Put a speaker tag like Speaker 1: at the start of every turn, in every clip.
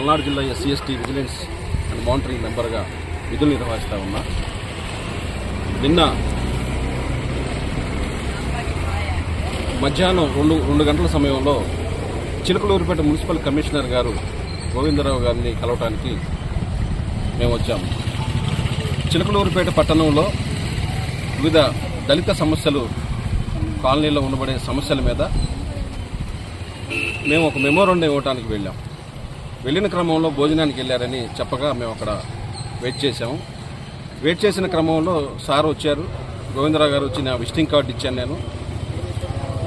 Speaker 1: పల్నాడు జిల్లా SC ST vigilance and monitoring మెంబర్గా విధులు నిర్వహిస్తా ఉన్నా. నిన్న మధ్యాహ్నం రెండు రెండు గంటల సమయంలో చిలకలూరుపేట మున్సిపల్ కమిషనర్ గారు గోవిందరావు గారిని కలవటానికి మేము వచ్చాము. చిలకలూరుపేట పట్టణంలో వివిధ దళిత సమస్యలు కాలనీలో ఉండబడే సమస్యల మీద మేము ఒక మెమోరండం ఇవ్వడానికి వెళ్ళాం. వెళ్ళిన క్రమంలో భోజనానికి వెళ్ళారని చెప్పగా మేము అక్కడ వెయిట్ చేసాము వెయిట్ చేసిన క్రమంలో సార్ వచ్చారు. గోవిందరావు గారు వచ్చి నా విజిటింగ్ కార్డు ఇచ్చాను నేను.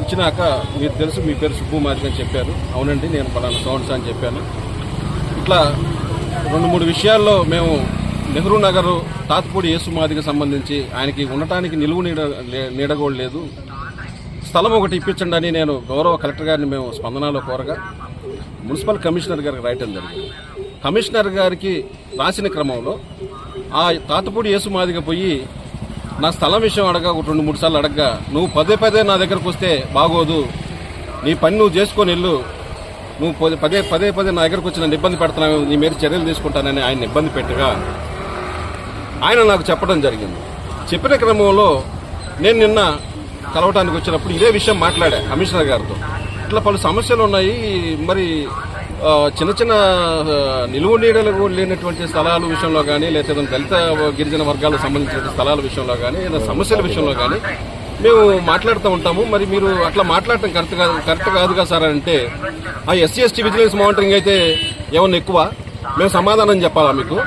Speaker 1: ఇచ్చినాక మీరు తెలుసు మీ పేరు సుబ్బుమారి అని చెప్పారు. అవునండి నేను పలానా సౌండ్స్ అని చెప్పాను. ఇట్లా రెండు మూడు విషయాల్లో మేము నెహ్రూ నగర్ తాతపూడి యేసుమాదికి సంబంధించి ఆయనకి ఉండటానికి నిలువు నీడ లే- నీడ కూడా లేదు. స్థలం ఒకటి ఇప్పించండి అని నేను గౌరవ కలెక్టర్ గారిని మేము స్పందనలో కోరగా మున్సిపల్ కమిషనర్ గారికి రాయటం జరిగింది. కమిషనర్ గారికి రాసిన క్రమంలో ఆ తాతపూడి యేసు మాదిగా పోయి నా స్థలం విషయం అడగా ఒక రెండు మూడు సార్లు అడగగా. నువ్వు పదే పదే నా దగ్గరకు వస్తే బాగోదు. నీ పని నువ్వు చేసుకొని వెళ్ళు. నువ్వు పదే పదే పదే పదే నా దగ్గరకు వచ్చి నన్ను ఇబ్బంది పెడుతున్నావు. నీ మీద చర్యలు తీసుకుంటానని ఆయన ఇబ్బంది పెట్టగా ఆయన నాకు చెప్పడం జరిగింది. చెప్పిన క్రమంలో నేను నిన్న కలవటానికి వచ్చినప్పుడు ఇదే విషయం మాట్లాడా కమిషనర్ గారితో. ఇట్లా పలు సమస్యలు ఉన్నాయి. మరి చిన్న చిన్న నిలువు నీడలు లేనటువంటి స్థలాల విషయంలో కానీ లేదా దళిత గిరిజన వర్గాలకు సంబంధించిన స్థలాల విషయంలో కానీ లేదా సమస్యల విషయంలో కానీ మేము మాట్లాడుతూ ఉంటాము. మరి మీరు అట్లా మాట్లాడటం కరెక్ట్ కాదు కరెక్ట్ కాదుగా సార్ అంటే ఆ ఎస్సీ ఎస్టీ విజిలెన్స్ మానిటరింగ్ అయితే ఏమన్నా ఎక్కువ? మేము సమాధానం చెప్పాలా మీకు?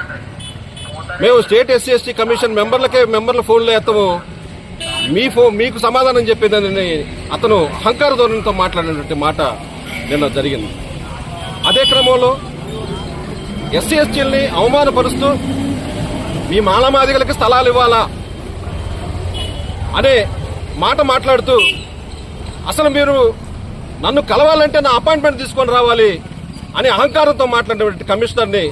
Speaker 1: మేము స్టేట్ ఎస్సీ ఎస్టీ కమిషన్ మెంబర్లకే మెంబర్ల ఫోన్లు వేస్తాము మీ ఫో మీకు సమాధానం చెప్పేదని అతను అహంకార ధోరణితో మాట్లాడినటువంటి మాట నిన్న జరిగింది. అదే క్రమంలో ఎస్సీ ఎస్టీల్ని అవమానపరుస్తూ మీ మాలమాదిగలకి స్థలాలు ఇవ్వాలా అనే మాట మాట్లాడుతూ అసలు మీరు నన్ను కలవాలంటే నా అపాయింట్మెంట్ తీసుకొని రావాలి అని అహంకారంతో మాట్లాడినటువంటి కమిషనర్ని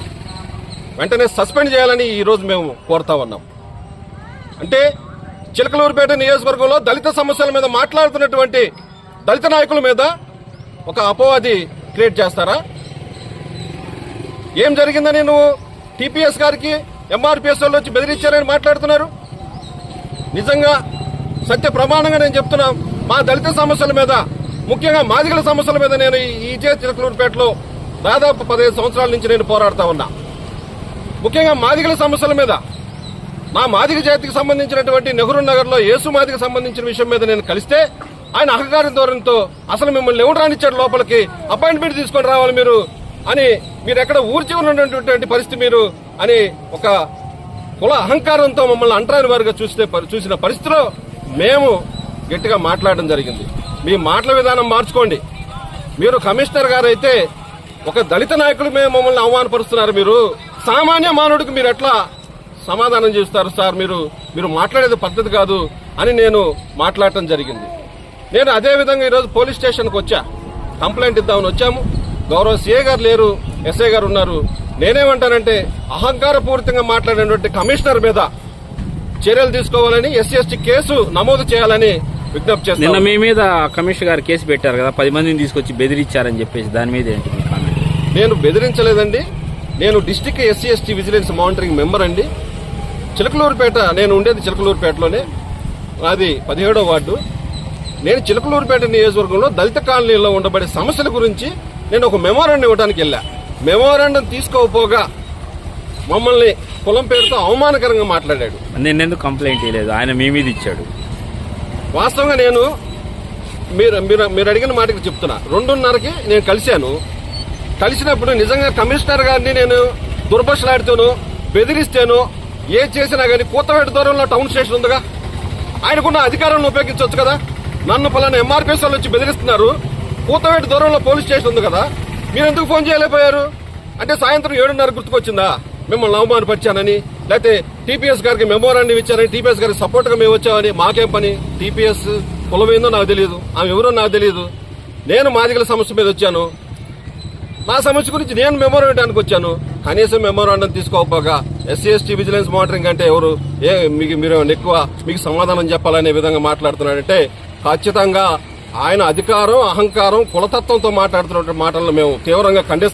Speaker 1: వెంటనే సస్పెండ్ చేయాలని ఈరోజు మేము కోరుతా ఉన్నాం. అంటే చిలకలూరుపేట నియోజకవర్గంలో దళిత సమస్యల మీద మాట్లాడుతున్నటువంటి దళిత నాయకుల మీద ఒక అపవాది క్రియేట్ చేస్తారా? ఏం జరిగిందని నువ్వు టీపీఎస్ గారికి ఎంఆర్పిఎస్ వాళ్ళు వచ్చి బెదిరించారని మాట్లాడుతున్నారు? నిజంగా సత్య ప్రమాణంగా నేను చెప్తున్నా మా దళిత సమస్యల మీద ముఖ్యంగా మాదిగల సమస్యల మీద నేను ఈ- జే చిలకలూరుపేటలో దాదాపు పదిహేను సంవత్సరాల నుంచి నేను పోరాడుతా ఉన్నా. ముఖ్యంగా మాదిగల సమస్యల మీద మా మాదిక జాతికి సంబంధించినటువంటి నెహ్రూ నగర్లో యేసు మాదికి సంబంధించిన విషయం మీద నేను కలిస్తే ఆయన అహంకారం ధోరణితో అసలు మిమ్మల్ని ఎవరు రానిచ్చాడు లోపలికి? అపాయింట్మెంట్ తీసుకొని రావాలి మీరు అని మీరు ఎక్కడ ఊర్చి ఉన్నటువంటి పరిస్థితి మీరు అని ఒక కుల అహంకారంతో మమ్మల్ని అంటరాని వారిగా చూస్తే చూసిన పరిస్థితిలో మేము గట్టిగా మాట్లాడడం జరిగింది. మీ మాటల విధానం మార్చుకోండి. మీరు కమిషనర్ గారు అయితే ఒక దళిత నాయకులు మేము మమ్మల్ని అవమానపరుస్తున్నారు మీరు. సామాన్య మానవుడికి మీరు ఎట్లా సమాధానం చేస్తారు సార్ మీరు మీరు మాట్లాడేది పద్ధతి కాదు అని నేను మాట్లాడటం జరిగింది. నేను అదే విధంగా ఈరోజు పోలీస్ స్టేషన్కి వచ్చా. కంప్లైంట్ ఇద్దామని వచ్చాము. గౌరవ సీఏ గారు లేరు ఎస్ఐ గారు ఉన్నారు. నేనేమంటానంటే అహంకారపూరితంగా మాట్లాడినటువంటి కమిషనర్ మీద చర్యలు తీసుకోవాలని ఎస్సీ ఎస్టీ కేసు నమోదు చేయాలని విజ్ఞప్తి
Speaker 2: నిన్న
Speaker 1: చేస్తాను
Speaker 2: మీ మీద కమిషనర్ గారు కేసు పెట్టారు కదా పది మందిని తీసుకొచ్చి బెదిరించారని చెప్పేసి దాని మీద ఏంటి
Speaker 1: నేను బెదిరించలేదండి. నేను district SC ST vigilance monitoring member అండి. చిలకలూరుపేట నేను ఉండేది చిలకలూరుపేటలోనే. నాది పదిహేడో వార్డు. నేను చిలకలూరుపేట నియోజకవర్గంలో దళిత కాలనీలో ఉండబడే సమస్యల గురించి నేను ఒక మెమోరాండం ఇవ్వడానికి వెళ్ళా. మెమోరాండం తీసుకోకపోగా మమ్మల్ని కులం పేరుతో అవమానకరంగా మాట్లాడాడు.
Speaker 2: నిన్నెందుకు కంప్లైంట్ ఇవ్వలేదు ఆయన మీ మీద ఇచ్చాడు.
Speaker 1: వాస్తవంగా నేను మీరు మీరు మీరు అడిగిన మాటకి చెప్తున్నా. రెండున్నరకి నేను కలిశాను. కలిసినప్పుడు నిజంగా కమిషనర్ గారిని నేను దుర్భషలాడుతాను బెదిరిస్తాను ఏ చేసినా కానీ కూతవేట దూరంలో టౌన్ స్టేషన్ ఉందిగా. ఆయనకున్న అధికారాలను ఉపయోగించవచ్చు కదా. నన్ను పలానా ఎంఆర్పీఎస్ వాళ్ళు వచ్చి బెదిరిస్తున్నారు. కూతవేట దూరంలో పోలీస్ స్టేషన్ ఉంది కదా. మీరు ఎందుకు ఫోన్ చేయలేకపోయారు? అంటే సాయంత్రం ఏడున్నర గుర్తుకొచ్చిందా? మిమ్మల్ని అవమానపరిచానని లేకపోతే టీపీఎస్ గారికి మెమోరాండం ఇచ్చారని టీపీఎస్ గారికి సపోర్ట్గా మేము వచ్చామని మాకేం పని? టీపీఎస్ కులమైందో నాకు తెలియదు ఆమె ఎవరో నాకు తెలియదు నేను మాదిగల సమస్య మీద వచ్చాను. మా సమస్య గురించి నేను మెమోరాండానికి వచ్చాను. కనీసం మెమోరాండం తీసుకోకపోగా ఎస్సీ ఎస్టీ విజిలెన్స్ మానిటరింగ్ అంటే ఎవరు? ఏ మీకు మీరు ఎక్కువ మీకు సమాధానం చెప్పాలనే విధంగా మాట్లాడుతున్నాడంటే ఖచ్చితంగా ఆయన అధికారం అహంకారం కులతత్వంతో మాట్లాడుతున్న మాటలను మేము తీవ్రంగా ఖండిస్తున్నాం.